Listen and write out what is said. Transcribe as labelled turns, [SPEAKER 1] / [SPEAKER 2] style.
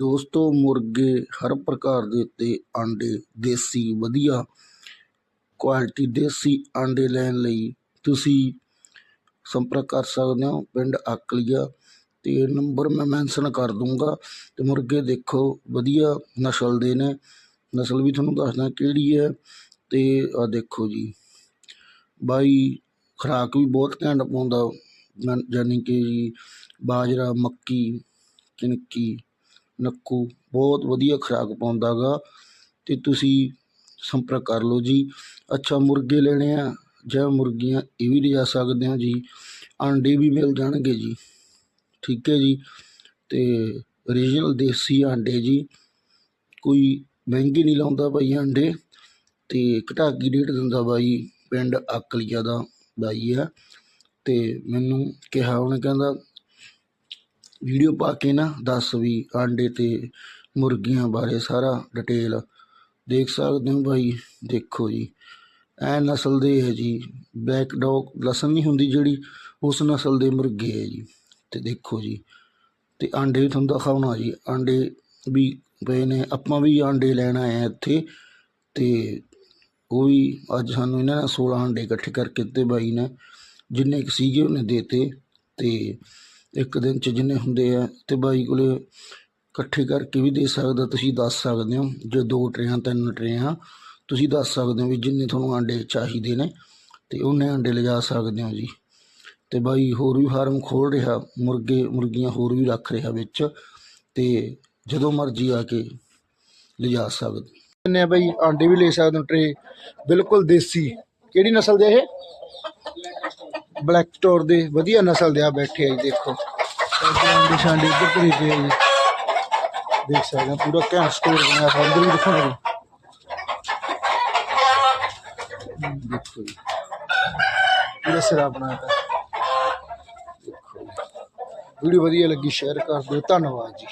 [SPEAKER 1] ਦੋਸਤੋ, ਮੁਰਗੇ ਹਰ ਪ੍ਰਕਾਰ ਦੇ ਅਤੇ ਆਂਡੇ, ਦੇਸੀ, ਵਧੀਆ ਕੁਆਲਿਟੀ ਦੇਸੀ ਆਂਡੇ ਲੈਣ ਲਈ ਤੁਸੀਂ ਸੰਪਰਕ ਕਰ ਸਕਦੇ ਹੋ ਪਿੰਡ ਅਕਲੀਆ ਅਤੇ ਨੰਬਰ ਮੈਂ ਮੈਂਸ਼ਨ ਕਰ ਦੂੰਗਾ ਅਤੇ ਮੁਰਗੇ ਦੇਖੋ, ਵਧੀਆ ਨਸਲ ਦੇ ਨੇ। ਨਸਲ ਵੀ ਤੁਹਾਨੂੰ ਦੱਸਦਾ ਕਿਹੜੀ ਹੈ ਅਤੇ ਆਹ ਦੇਖੋ ਜੀ। ਬਾਈ, ਖੁਰਾਕ ਵੀ ਬਹੁਤ ਘੈਂਟ ਪਾਉਂਦਾ ਯਾਨ- ਯਾਨੀ ਕਿ ਜੀ ਬਾਜਰਾ, ਮੱਕੀ ਕਿਣਕੀ ਨੱਕੂ, ਬਹੁਤ ਵਧੀਆ ਖੁਰਾਕ ਪਾਉਂਦਾ ਗਾ। ਅਤੇ ਤੁਸੀਂ ਸੰਪਰਕ ਕਰ ਲਓ ਜੀ। ਅੱਛਾ, ਮੁਰਗੇ ਲੈਣੇ ਆ। ਜਾਂ ਮੁਰਗੀਆਂ ਇਹ ਵੀ ਲਿਜਾ ਸਕਦੇ ਹੋ ਜੀ। ਆਂਡੇ ਵੀ ਮਿਲ ਜਾਣਗੇ ਜੀ। ਠੀਕ ਹੈ ਜੀ। ਅਤੇ ਓਰੀਜਨਲ ਦੇਸੀ ਆਂਡੇ ਜੀ। ਕੋਈ ਮਹਿੰਗੇ ਨਹੀਂ ਲਾਉਂਦਾ ਭਾਈ ਆਂਡੇ। ਅਤੇ ਘਟਾ ਕੇ ਰੇਟ ਦਿੰਦਾ ਬਾਈ। ਪਿੰਡ ਅਕਲੀਆ ਦਾ ਬਾਈ ਆ। ਅਤੇ ਮੈਨੂੰ ਕਿਹਾ, ਉਹਨੇ ਕਹਿੰਦਾ ਵੀਡੀਓ ਪਾ ਕੇ ਨਾ ਦੱਸ ਵੀ ਆਂਡੇ ਅਤੇ ਮੁਰਗੀਆਂ ਬਾਰੇ ਸਾਰਾ ਡਿਟੇਲ ਦੇਖ ਸਕਦੇ ਹੋ ਬਾਈ, ਦੇਖੋ ਜੀ। ਐ ਨਸਲ ਦੇ ਹੈ ਜੀ ਬੈਕ ਡੌਗ ਨਸਲ ਨਹੀਂ ਹੁੰਦੀ ਜਿਹੜੀ, ਉਸ ਨਸਲ ਦੇ ਮੁਰਗੇ ਹੈ ਜੀ। ਅਤੇ ਦੇਖੋ ਜੀ ਅਤੇ ਆਂਡੇ ਵੀ ਤੁਹਾਨੂੰ ਦਿਖਾਉਣਾ ਜੀ। ਆਂਡੇ ਵੀ ਪਏ ਨੇ, ਆਪਾਂ ਵੀ ਆਂਡੇ ਲੈਣ ਆਏ ਹਾਂ ਇੱਥੇ। ਅਤੇ ਉਹ ਵੀ ਅੱਜ ਸਾਨੂੰ ਇਹਨਾਂ ਨੇ ਸੋਲ੍ਹਾਂ ਆਂਡੇ ਇਕੱਠੇ ਕਰਕੇ ਦਿੱਤੇ ਬਾਈ ਨੇ, ਜਿੰਨੇ ਕੁ ਸੀਗੇ ਉਹਨੇ ਦੇਤੇ। ਤੇ ਅਤੇ ਇੱਕ ਦਿਨ 'ਚ ਜਿੰਨੇ ਹੁੰਦੇ ਆ ਅਤੇ ਬਾਈ ਕੋਲ ਇਕੱਠੇ ਕਰਕੇ ਵੀ ਦੇ ਸਕਦਾ, ਤੁਸੀਂ ਦੱਸ ਸਕਦੇ ਹੋ। ਜੇ ਦੋ ਟਰੇਆਂ, ਤਿੰਨ ਟਰੇਆਂ, ਤੁਸੀਂ ਦੱਸ ਸਕਦੇ ਹੋ ਵੀ ਜਿੰਨੇ ਤੁਹਾਨੂੰ ਆਂਡੇ ਚਾਹੀਦੇ ਨੇ ਅਤੇ ਉਹਨੇ ਆਂਡੇ ਲਿਜਾ ਸਕਦੇ ਹੋ ਜੀ। ਅਤੇ ਬਾਈ ਹੋਰ ਵੀ ਫਾਰਮ ਖੋਲ੍ਹ ਰਿਹਾ, ਮੁਰਗੇ, ਮੁਰਗੀਆਂ ਹੋਰ ਵੀ ਰੱਖ ਰਿਹਾ ਵਿੱਚ ਅਤੇ ਜਦੋਂ ਮਰਜ਼ੀ ਆ ਕੇ ਲਿਜਾ ਸਕਦੇ
[SPEAKER 2] ਨੇ ਬਈ? ਆਂਡੇ ਵੀ ਲੈ ਸਕਦੇ ਹੋ, ਟਰੇ। ਬਿਲਕੁਲ ਦੇਸੀ। ਕਿਹੜੀ ਨਸਲ ਦੇ ਇਹ? ਬਲੈਕ ਸਟੋਰ ਦੇ ਵਧੀਆ ਨਸਲ ਦੇ ਆ ਬੈਠੇ ਆ ਜੀ, ਦੇਖੋ। ਇੱਧਰ ਆਂਡੇ ਇੱਧਰ ਭਰੇ ਪਏ ਜੀ। ਦੇਖ ਸਕਦੇ ਹੋ ਪੂਰਾ ਘੈਂਟ ਸਟੋਰ ਬਣਿਆ ਹੋਇਆ, ਅੰਦਰ ਵੀ ਦਿਖਾਉਣਾ ਜੀ ਦੇਖੋ ਜੀ। ਪੂਰਾ ਸਿਰਾ ਬਣਾਇਆ ਤਾ ਵੀਡੀਓ ਵਧੀਆ ਲੱਗੀ ਸ਼ੇਅਰ ਕਰ ਦਿਓ। ਧੰਨਵਾਦ ਜੀ।